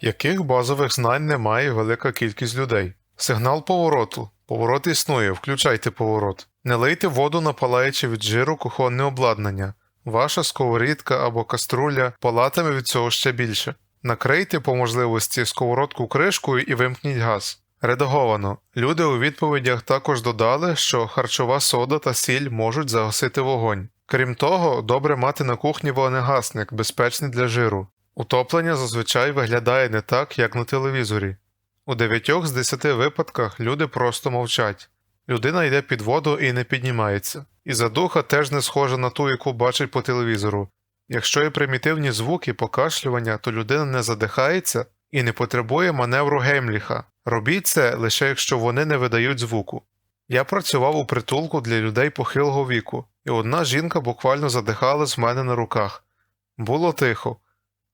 Яких базових знань не має велика кількість людей? Сигнал повороту. Поворот існує, включайте поворот. Не лийте воду на палаюче від жиру кухонне обладнання. Ваша сковорідка або каструля палатиме від цього ще більше. Накрийте по можливості сковородку кришкою і вимкніть газ. Редаговано. Люди у відповідях також додали, що харчова сода та сіль можуть загасити вогонь. Крім того, добре мати на кухні вогнегасник, безпечний для жиру. Утоплення зазвичай виглядає не так, як на телевізорі. У 9 з 10 випадках люди просто мовчать. Людина йде під воду і не піднімається. І задуха теж не схожа на ту, яку бачить по телевізору. Якщо є примітивні звуки покашлювання, то людина не задихається і не потребує маневру Геймліха. Робіть це лише якщо вони не видають звуку. Я працював у притулку для людей похилого віку, і одна жінка буквально задихалась в мене на руках. Було тихо.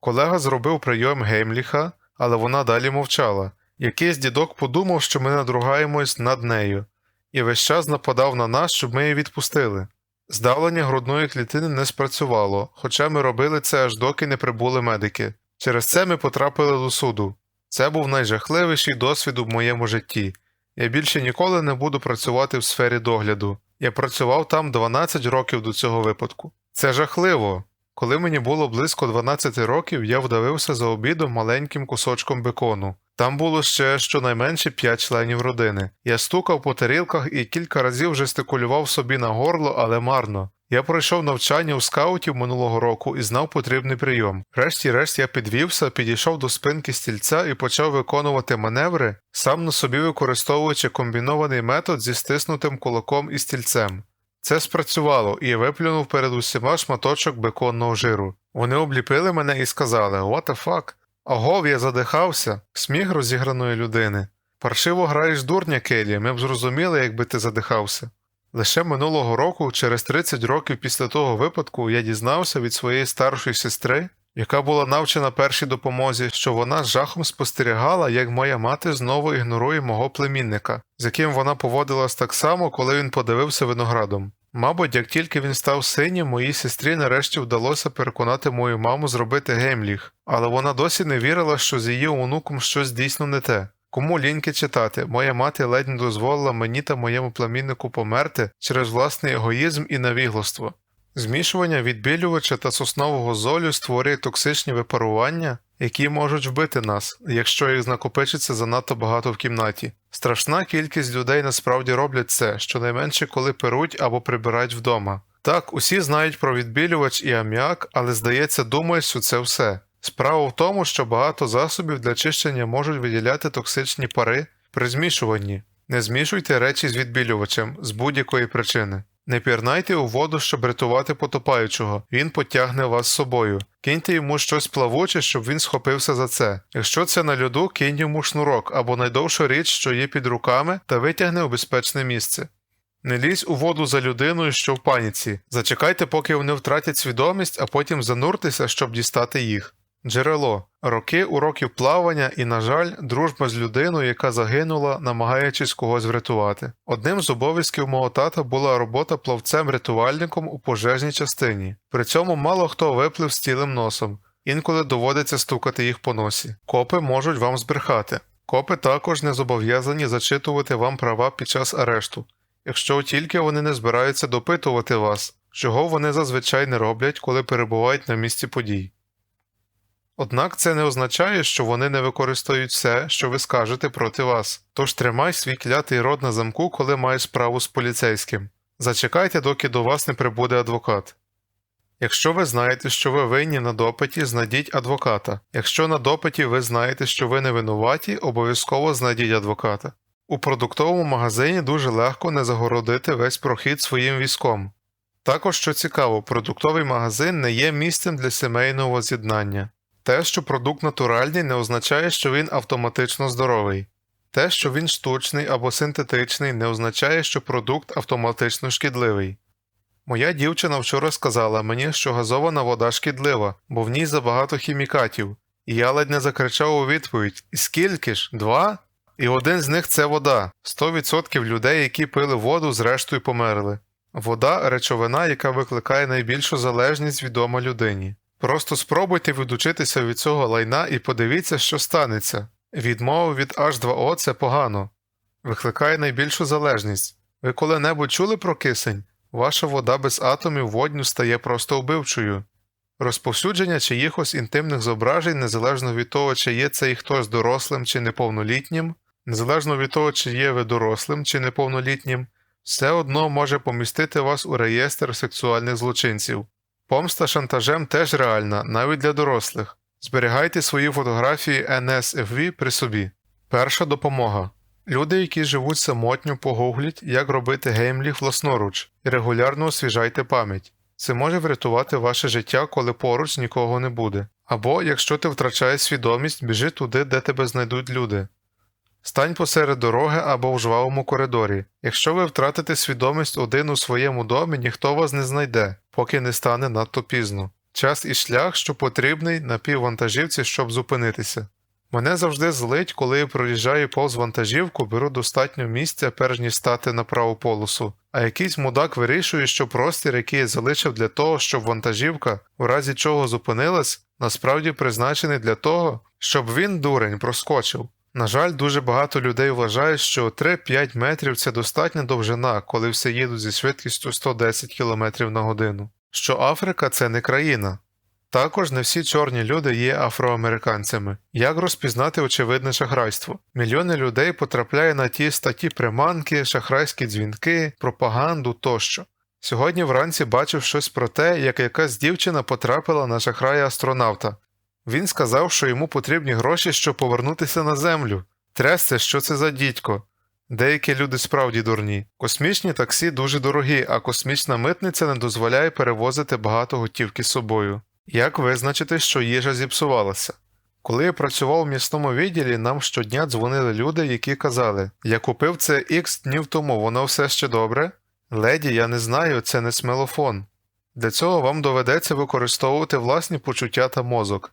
Колега зробив прийом Геймліха, але вона далі мовчала. Якийсь дідок подумав, що ми надругаємось над нею, і весь час нападав на нас, щоб ми її відпустили. Здавлення грудної клітини не спрацювало, хоча ми робили це аж доки не прибули медики. Через це ми потрапили до суду. Це був найжахливіший досвід у моєму житті. Я більше ніколи не буду працювати в сфері догляду. Я працював там 12 років до цього випадку. Це жахливо. Коли мені було близько 12 років, я вдавився за обідом маленьким кусочком бекону. Там було ще щонайменше 5 членів родини. Я стукав по тарілках і кілька разів жестикулював собі на горло, але марно. Я пройшов навчання у скаутів минулого року і знав потрібний прийом. Решті-решт я підвівся, підійшов до спинки стільця і почав виконувати маневри, сам на собі використовуючи комбінований метод зі стиснутим кулаком і стільцем. Це спрацювало, і я виплюнув перед усіма шматочок беконного жиру. Вони обліпили мене і сказали «What the fuck?» Агов, я задихався, сміх розіграної людини. Паршиво граєш дурня, Келі, ми б зрозуміли, якби ти задихався. Лише минулого року, через 30 років після того випадку, я дізнався від своєї старшої сестри, яка була навчена першій допомозі, що вона з жахом спостерігала, як моя мати знову ігнорує мого племінника, з яким вона поводилась так само, коли він подивився виноградом. Мабуть, як тільки він став синім, моїй сестрі нарешті вдалося переконати мою маму зробити геймліг, але вона досі не вірила, що з її онуком щось дійсно не те. Кому ліньки читати, моя мати ледь не дозволила мені та моєму племіннику померти через власний егоїзм і навігластво. Змішування відбілювача та соснового золю створює токсичні випарування, які можуть вбити нас, якщо їх накопичиться занадто багато в кімнаті. Страшна кількість людей насправді роблять це, щонайменше коли перуть або прибирають вдома. Так, усі знають про відбілювач і аміак, але здається, думають, що це все. Справа в тому, що багато засобів для чищення можуть виділяти токсичні пари при змішуванні. Не змішуйте речі з відбілювачем з будь-якої причини. Не пірнайте у воду, щоб рятувати потопаючого, він потягне вас з собою. Киньте йому щось плавуче, щоб він схопився за це. Якщо це на льоду, кинь йому шнурок або найдовшу річ, що є під руками, та витягне у безпечне місце. Не лізь у воду за людиною, що в паніці. Зачекайте, поки вони втратять свідомість, а потім зануртеся, щоб дістати їх. Джерело роки уроків плавання і, на жаль, дружба з людиною, яка загинула, намагаючись когось врятувати. Одним з обов'язків мого тата була робота пловцем-рятувальником у пожежній частині. При цьому мало хто виплив з цілим носом, інколи доводиться стукати їх по носі. Копи можуть вам збрехати. Копи також не зобов'язані зачитувати вам права під час арешту, якщо тільки вони не збираються допитувати вас, чого вони зазвичай не роблять, коли перебувають на місці подій. Однак це не означає, що вони не використають все, що ви скажете проти вас. Тож тримай свій клятий рот на замку, коли маєш справу з поліцейським. Зачекайте, доки до вас не прибуде адвокат. Якщо ви знаєте, що ви винні на допиті, знайдіть адвоката. Якщо на допиті ви знаєте, що ви не винуваті, обов'язково знайдіть адвоката. У продуктовому магазині дуже легко не загородити весь прохід своїм візком. Також, що цікаво, продуктовий магазин не є місцем для сімейного воз'єднання. Те, що продукт натуральний, не означає, що він автоматично здоровий. Те, що він штучний або синтетичний, не означає, що продукт автоматично шкідливий. Моя дівчина вчора сказала мені, що газована вода шкідлива, бо в ній забагато хімікатів, і я ледь не закричав у відповідь: скільки ж? Два? І один з них це вода. 100% людей, які пили воду, зрештою померли. Вода речовина, яка викликає найбільшу залежність відома людині. Просто спробуйте відучитися від цього лайна і подивіться, що станеться. Відмова від H2O це погано. Викликає найбільшу залежність. Ви коли-небудь чули про кисень? Ваша вода без атомів водню стає просто вбивчою. Розповсюдження чиїхось інтимних зображень, незалежно від того, чи є цей хтось дорослим чи неповнолітнім, незалежно від того, чи є ви дорослим чи неповнолітнім, все одно може помістити вас у реєстр сексуальних злочинців. Помста шантажем теж реальна, навіть для дорослих. Зберігайте свої фотографії NSFV при собі. Перша допомога. Люди, які живуть самотньо, погугліть, як робити геймліг власноруч, і регулярно освіжайте пам'ять. Це може врятувати ваше життя, коли поруч нікого не буде. Або, якщо ти втрачаєш свідомість, біжи туди, де тебе знайдуть люди. Стань посеред дороги або в жвавому коридорі. Якщо ви втратите свідомість один у своєму домі, ніхто вас не знайде, поки не стане надто пізно. Час і шлях, що потрібний на піввантажівці, щоб зупинитися. Мене завжди злить, коли я проїжджаю повз вантажівку, беру достатньо місця, перш ніж стати на праву полосу, а якийсь мудак вирішує, що простір, який я залишив для того, щоб вантажівка, у разі чого зупинилась, насправді призначений для того, щоб він, дурень, проскочив. На жаль, дуже багато людей вважають, що 3-5 метрів це достатня довжина, коли все їдуть зі швидкістю 110 км на годину. Що Африка це не країна. Також не всі чорні люди є афроамериканцями. Як розпізнати очевидне шахрайство? Мільйони людей потрапляють на ті статті приманки, шахрайські дзвінки, пропаганду тощо. Сьогодні вранці бачив щось про те, як якась дівчина потрапила на шахрая астронавта. Він сказав, що йому потрібні гроші, щоб повернутися на землю. Тресце, що це за дідько? Деякі люди справді дурні. Космічні таксі дуже дорогі, а космічна митниця не дозволяє перевозити багато готівки з собою. Як визначити, що їжа зіпсувалася? Коли я працював у місному відділі, нам щодня дзвонили люди, які казали: Я купив це X днів тому, воно все ще добре? Леді, я не знаю, це не смелофон. Для цього вам доведеться використовувати власні почуття та мозок.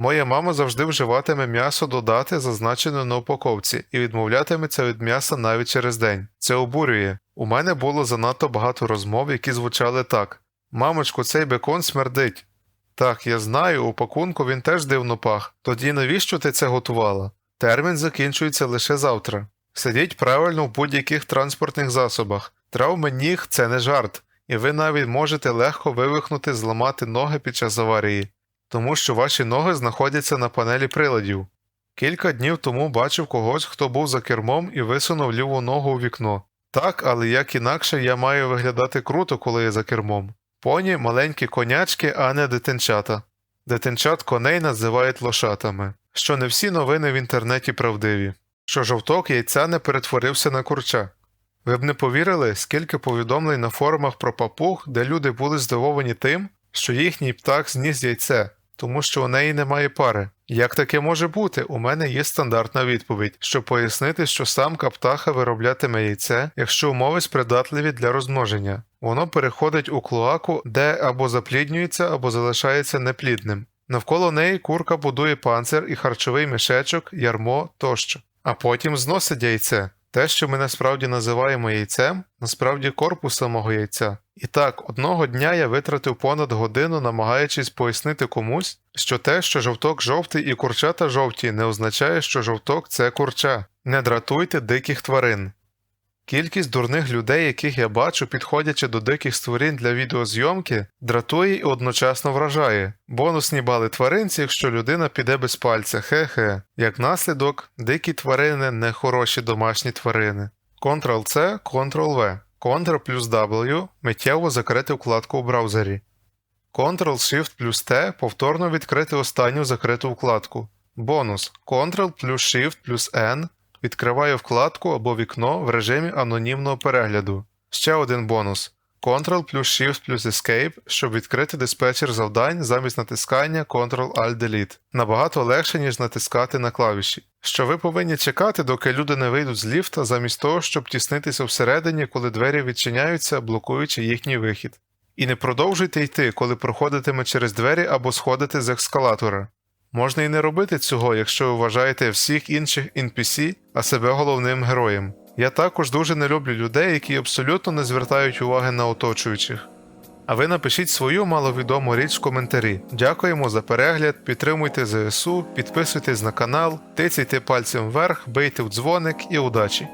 Моя мама завжди вживатиме м'ясо додати, зазначене на упаковці, і відмовлятиметься від м'яса навіть через день. Це обурює. У мене було занадто багато розмов, які звучали так: Мамочку, цей бекон смердить. Так, я знаю, у пакунку він теж дивно пах. Тоді навіщо ти це готувала? Термін закінчується лише завтра. Сидіть правильно в будь-яких транспортних засобах. Травми ніг це не жарт, і ви навіть можете легко вивихнути, зламати ноги під час аварії, тому що ваші ноги знаходяться на панелі приладів. Кілька днів тому бачив когось, хто був за кермом і висунув ліву ногу у вікно. Так, але як інакше я маю виглядати круто, коли я за кермом. Поні маленькі конячки, а не дитинчата. Дитинчат коней називають лошатами. Що не всі новини в інтернеті правдиві, що жовток яйця не перетворився на курча. Ви б не повірили, скільки повідомлень на форумах про папуг, де люди були здивовані тим, що їхній птах зніс яйце, тому що у неї немає пари. Як таке може бути? У мене є стандартна відповідь, щоб пояснити, що самка птаха вироблятиме яйце, якщо умови спридатливі для розмноження. Воно переходить у клоаку, де або запліднюється, або залишається неплідним. Навколо неї курка будує панцир і харчовий мішечок, ярмо тощо, а потім зносить яйце. Те, що ми насправді називаємо яйцем, насправді корпус самого яйця. І так, одного дня я витратив понад годину, намагаючись пояснити комусь, що те, що жовток жовтий і курчата жовті, не означає, що жовток це курча. Не дратуйте диких тварин. Кількість дурних людей, яких я бачу, підходячи до диких створінь для відеозйомки, дратує і одночасно вражає. Бонусні бали тваринці, якщо людина піде без пальця, хе-хе. Як наслідок, дикі тварини не хороші домашні тварини. Ctrl-C, Ctrl-V. Ctrl плюс W миттєво закрити вкладку у браузері. Ctrl-Shift плюс T повторно відкрити останню закриту вкладку. Бонус Ctrl плюс Shift плюс N відкриваю вкладку або вікно в режимі анонімного перегляду. Ще один бонус. Ctrl плюс Shift плюс Escape, щоб відкрити диспетчер завдань замість натискання Ctrl-Alt-Delete. Набагато легше, ніж натискати на клавіші. Що ви повинні чекати, доки люди не вийдуть з ліфта, замість того, щоб тіснитися всередині, коли двері відчиняються, блокуючи їхній вихід. І не продовжуйте йти, коли проходитиме через двері або сходите з ескалатора. Можна і не робити цього, якщо вважаєте всіх інших NPC, а себе головним героєм. Я також дуже не люблю людей, які абсолютно не звертають уваги на оточуючих. А ви напишіть свою маловідому річ в коментарі. Дякуємо за перегляд, підтримуйте ЗСУ, підписуйтесь на канал, тицяйте пальцем вверх, бийте в дзвоник і удачі!